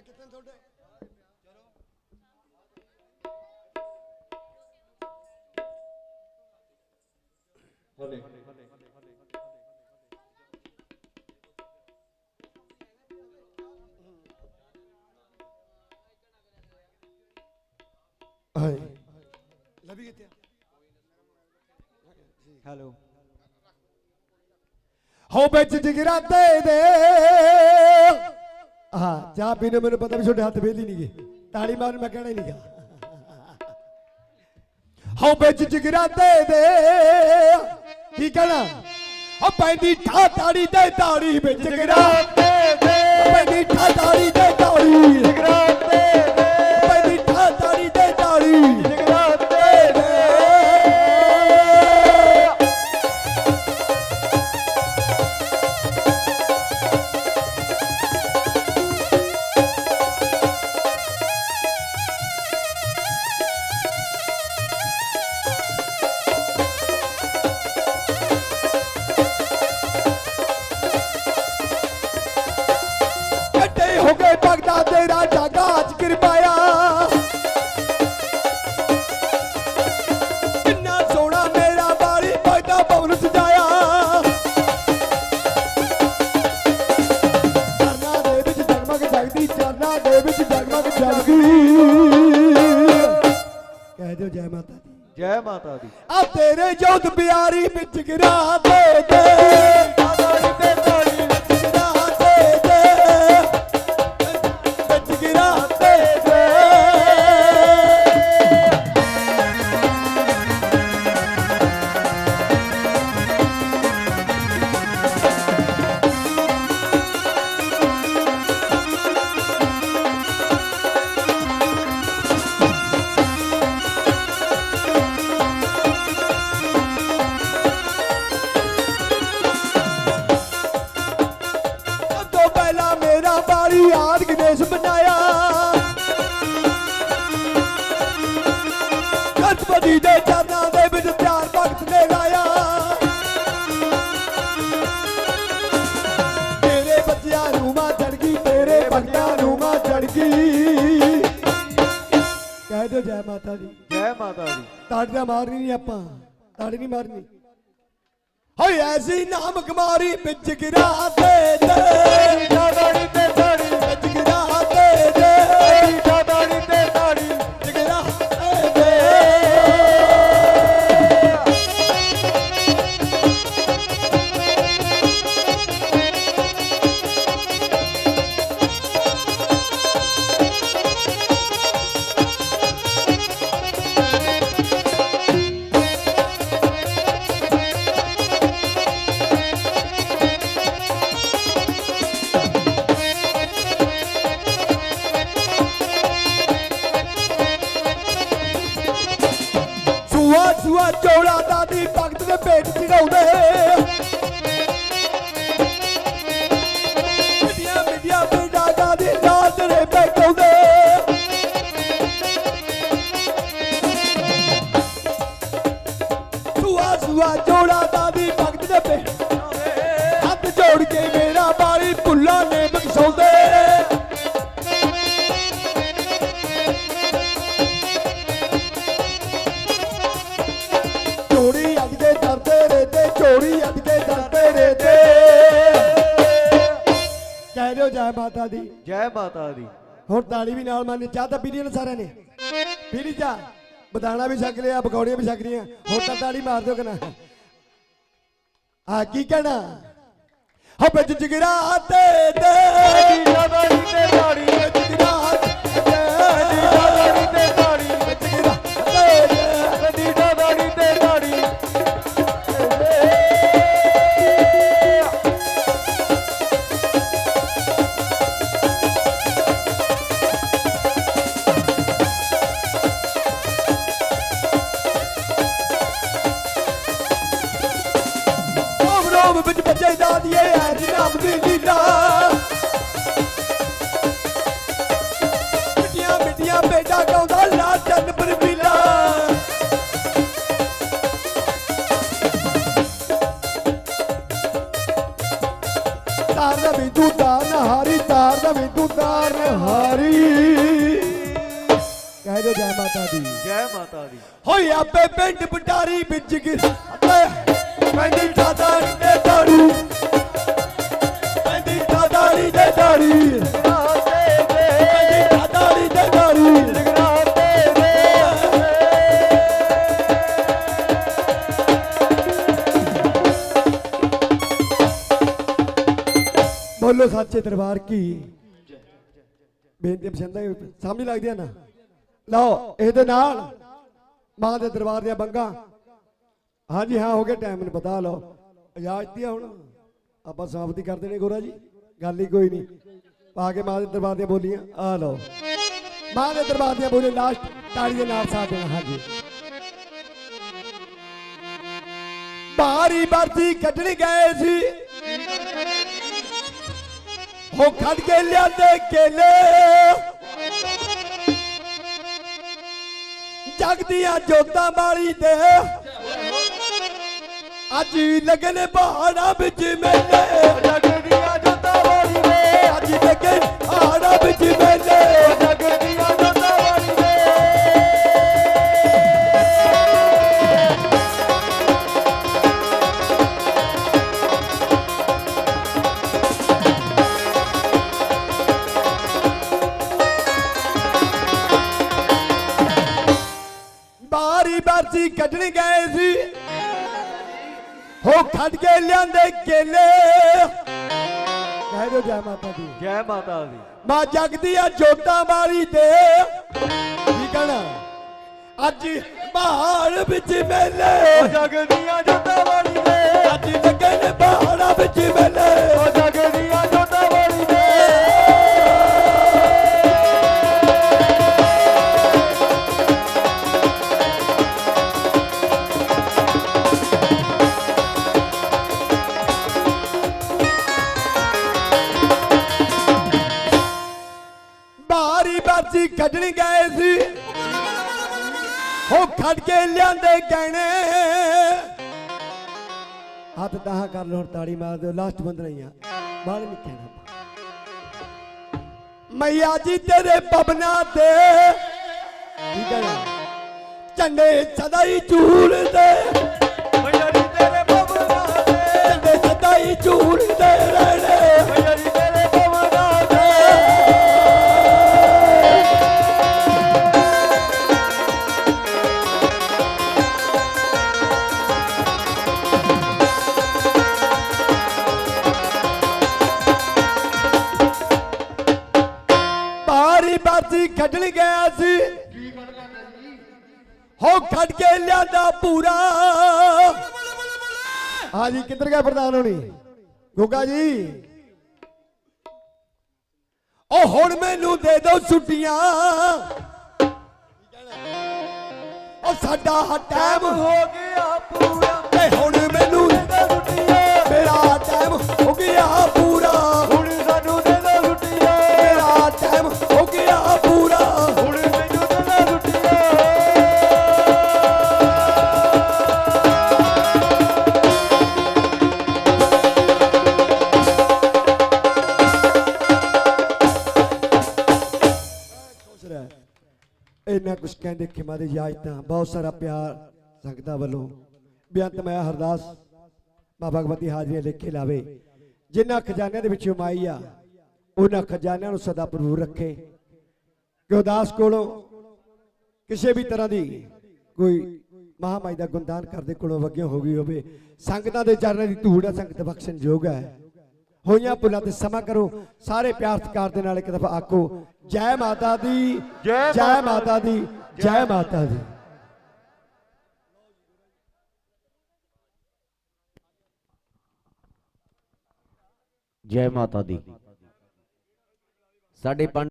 ਹੈ ਕਿਤੇ ਤੁਹਾਡੇ? ਹਲੇ। ਹਾਏ ਲੱਭੀ ਕਿਤੇ ਹੈਲੋ। ਹੋ ਵਿੱਚ ਜਿਗਰਾ ਦੇ ਦੇ ਹਾਂ ਚਾਹ ਪੀਣੇ ਮੈਨੂੰ ਪਤਾ ਵੀ ਤੁਹਾਡੇ ਹੱਥ ਵੇਲੀ ਨਹੀਂ ਗਏ ਤਾੜੀ ਮਾਰਨ ਮੈਂ ਕਹਿਣਾ ਹੀ ਨਹੀਂਗਾ ਹੋ ਵਿੱਚ ਜਿਗਰਾ ਦੇ ਦੇ। ਕੀ ਕਹਿਣਾ? ਉਹ ਪੈਂਦੀ ਠਾ ਤਾੜੀ ਤੇ ਤਾੜੀ ਵਿੱਚ ਜਿਗਰਾ ਦੇ ਦੇ। ਪੈਂਦੀ ਠਾ ਤਾੜੀ ਤੇ ਤਾੜੀ। ਜਿਗਰਾ ਦੇ। ਦੇ ਕਹਿ ਦਿਓ ਜੈ ਮਾਤਾ ਦੀ। ਜੈ ਮਾਤਾ ਦੀ। ਆ ਤੇਰੇ ਜੋਤ ਪਿਆਰੀ ਵਿੱਚ ਗਿਰਾ ਦੇ ਦੇ। ਦੇ ਚਰਨਾਂ ਦੇ ਵਿੱਚ ਪਿਆਰ ਭਗਤ ਨੇ ਲਾਇਆ ਤੇਰੇ ਬੱਚਿਆਂ ਨੂੰ ਮਾਂ ਚੜ ਗਈ ਤੇਰੇ ਭਗਤਾਂ ਨੂੰ ਮਾਂ ਚੜ ਗਈ। ਕਹਿ ਦਿਓ ਜੈ ਮਾਤਾ ਦੀ। ਜੈ ਮਾਤਾ ਦੀ। ਤਾੜੀ ਤਾਂ ਮਾਰਨੀ ਨਹੀਂ ਆਪਾਂ ਤਾੜੀ ਨਹੀਂ ਮਾਰਨੀ। ਹੋਏ ਐਸੀ ਨਾਮ ਕਮਾਰੀ ਵਿੱਚ ਗਿਰਾ ਦੇ ਦੇ ਸੂਆ ਦਾਦੀ ਭਗਤ ਦੇ ਪੇਟ ਚ ਮਿੱਡੀਆਂ ਜੈ ਮਾਤਾ ਦੀ। ਜੈ ਮਾਤਾ ਦੀ। ਹੁਣ ਤਾੜੀ ਵੀ ਨਾਲ ਮਾਰਨੀ ਚਾਹ ਤਾਂ ਪੀਣੀ ਨਾ ਸਾਰਿਆਂ ਨੇ? ਪੀਣੀ ਚਾਹ? ਬਦਾਣਾ ਵੀ ਛਕ ਲਿਆ ਪਕੌੜੀਆਂ ਵੀ ਛਕ ਲੀਆਂ ਹੁਣ ਤਾਂ ਤਾੜੀ ਮਾਰ ਦਿਓ ਕਿ ਨਾ। ਆ ਕੀ ਕਹਿਣਾ? ਹੋ ਵਿੱਚ ਜਿਗਰਾ ਤੇ ਦੇ। ਤਾੜੀ ਤੇ ਤਾੜੀ ਵਿੱਚ ਜਿਗਰਾ ਕਹਿ ਦੋ ਜੈ ਮਾਤਾ ਦੀ। ਜੈ ਮਾਤਾ ਦੀ। ਹੋਈ ਆਪੇ ਪਿੰਡ ਪਟਾਰੀ ਵਿੱਚ ਗਿਰ ਪੈਂਦੀ ਠਾਦਾਰੀ ਤੇ ਦਾੜੀ। ਪੈਂਦੀ ਠਾਦਾਰੀ ਤੇ ਦਾੜੀ। ਪੈਂਦੀ ਠਾਦਾਰੀ ਤੇ ਦਾੜੀ। ਬੋਲੋ ਸੱਚੇ ਦਰਬਾਰ ਕੀ? ਬੇਨਤੀ ਪਸੰਦ ਹੈ ਸਮਝ ਲੱਗਦੀ ਹੈ ਨਾ। ਲਓ, ਇਹਦੇ ਨਾਲ। ਮਾਂ ਦੇ ਦਰਬਾਰ ਦੀਆਂ ਬੰਗਾ। ਹਾਂਜੀ, ਹਾਂ, ਹੋ ਗਿਆ ਟਾਈਮ ਮੈਨੂੰ ਪਤਾ, ਲਓ। ਇਜਾਜ਼ਤ ਆ ਹੁਣ। ਆਪਾਂ ਸਮਾਪਤੀ ਕਰ ਦੇਣੇ ਗੋਰਾ ਜੀ। ਗੱਲ ਹੀ ਕੋਈ ਨਹੀਂ। ਪਾ ਕੇ ਮਾਂ ਦੇ ਦਰਬਾਰ ਦੀਆਂ ਬੋਲੀਆਂ, ਆ ਲਓ। ਮਾਂ ਦੇ ਦਰਬਾਰ ਦੀਆਂ ਬੋਲੀਆਂ ਲਾਸਟ ਤਾੜੀ ਦੇ ਨਾਲ ਸਾਥ ਦੇਣਾ, ਹਾਂਜੀ। ਬਾਰੀ ਬਰਸੀ ਕੱਢਣ ਗਏ ਸੀ। ਹੋ ਖੜ ਕੇ ਲਿਆਂਦੇ ਕੇਲੇ। ਜਗਦੀਆਂ ਜੋਤਾਂ ਵਾਲੀ ਤੇ। ਅੱਜ ਲਗਨ ਪਹਾੜਾਂ ਵਿੱਚ ਮੇਲੇ। ਜਗਦੀਆਂ ਬਰਸੀ ਕੱਢਣ ਗਏ ਸੀ। ਹੋ ਖੜ ਕੇ ਲਿਆਂਦੇ ਕੇਲੇ। ਕਹਿ ਦਿਓ ਜੈ ਮਾਤਾ ਦੀ। ਜੈ ਮਾਤਾ ਦੀ। ਮਾਂ ਜਗਦੀਆਂ ਜੋਤਾਂ ਵਾਲੀ ਤੇ। ਕੀ ਕਹਣਾ? ਅੱਜ ਪਹਾੜ ਵਿੱਚ ਮੇਲੇ। ਜਗਦੀਆਂ ਜੋਤਾਂ ਵਾਲੀ ਵੇ ਅੱਜ ਲੱਗੇ ਨੇ ਪਹਾੜਾਂ ਵਿੱਚ ਮੇਲੇ। ਹੋ ਖੜ ਕੇ ਲਿਆਂਦੇ ਗਹਿਣੇ। ਹੱਥ ਤਾਂ ਕਰ ਲੋ ਤਾੜੀ ਮਾਰ ਦਿਓ ਲਾਸਟ ਬੰਦ ਨਹੀਂ ਆ ਬਾਲ ਨਹੀਂ ਕਹਿਣਾ ਮਈਆ ਜੀ ਤੇਰੇ ਪਬਨਾ ਤੇ। ਠੀਕ ਹੈ ਨਾ? ਝੰਡੇ ਸਦਾ ਹੀ ਝੂਲਦੇ ਮਈਆ ਜੀ ਤੇਰੇ ਭਵਨਾ ਤੇ। ਝੰਡੇ ਸਦਾ ਹੀ ਝੂਲਦੇ ਰਹਿਣੇ। ਬਾਰੀ ਬਾਰੀ ਕੱਢਣ ਗਿਆ ਸੀ। ਹੋ ਖੜ ਕੇ ਲਿਆਂਦਾ ਪੂਰਾ। ਹਾਂਜੀ ਕਿੱਧਰ ਗਿਆ ਪ੍ਰਧਾਨ ਹੋਣੀ? ਗੋਗਾ ਜੀ। ਉਹ ਹੁਣ ਮੈਨੂੰ ਦੇ ਦਿਓ ਛੁੱਟੀਆਂ। ਉਹ ਸਾਡਾ ਟਾਈਮ ਹੋ ਗਿਆ ਪੂਰਾ। ਤੇ ਹੁਣ ਰਹਿ ਇੰਨਾ ਕਹਿੰਦੇ ਖਿਮਾ ਦੀ ਇਜਾਜ਼ਤਾਂ ਬਹੁਤ ਸਾਰਾ ਪਿਆਰ ਸੰਗਤਾਂ ਵੱਲੋਂ। ਬੇਅੰਤ ਮੈਂ ਹਰਦਾਸ ਮਾ ਭਗਵਤੀ ਹਾਜ਼ਰੀਆਂ ਲਿਖੇ ਲਾਵੇ। ਜਿਨ੍ਹਾਂ ਖਜ਼ਾਨਿਆਂ ਦੇ ਵਿੱਚ ਉਮਾਈ ਆ, ਉਹਨਾਂ ਖਜ਼ਾਨਿਆਂ ਨੂੰ ਸਦਾ ਪ੍ਰਭੂ ਰੱਖੇ। ਕਿ ਉਦਾਸ ਕੋਲੋਂ ਕਿਸੇ ਵੀ ਤਰ੍ਹਾਂ ਦੀ ਕੋਈ ਮਹਾਮਾਈ ਦਾ ਗੁਣਦਾਨ ਕਰਦੇ ਕੋਲੋਂ ਵਗਿਓ ਹੋ ਗਈ ਹੋਵੇ। ਸੰਗਤਾਂ ਦੇ ਚਰਨਾਂ ਦੀ ਧੂੜ ਆ, ਸੰਗਤ ਬਖਸ਼ਣ ਯੋਗ ਹੈ ਹੋਈਆਂ ਭੁੱਲਾਂ ਤੇ ਸਮਾਂ ਕਰੋ। ਸਾਰੇ ਪਿਆਰ ਸਤਿਕਾਰ ਦੇ ਨਾਲ ਇੱਕ ਦਫਾ ਆਖੋ ਜੈ ਮਾਤਾ ਦੀ ਜੈ ਮਾਤਾ ਮਾਤਾ ਦੀ ਜੈ ਮਾਤਾ ਦੀ। ਜੈ ਮਾਤਾ ਦੀ। ਸਾਡੇ ਪੰਡ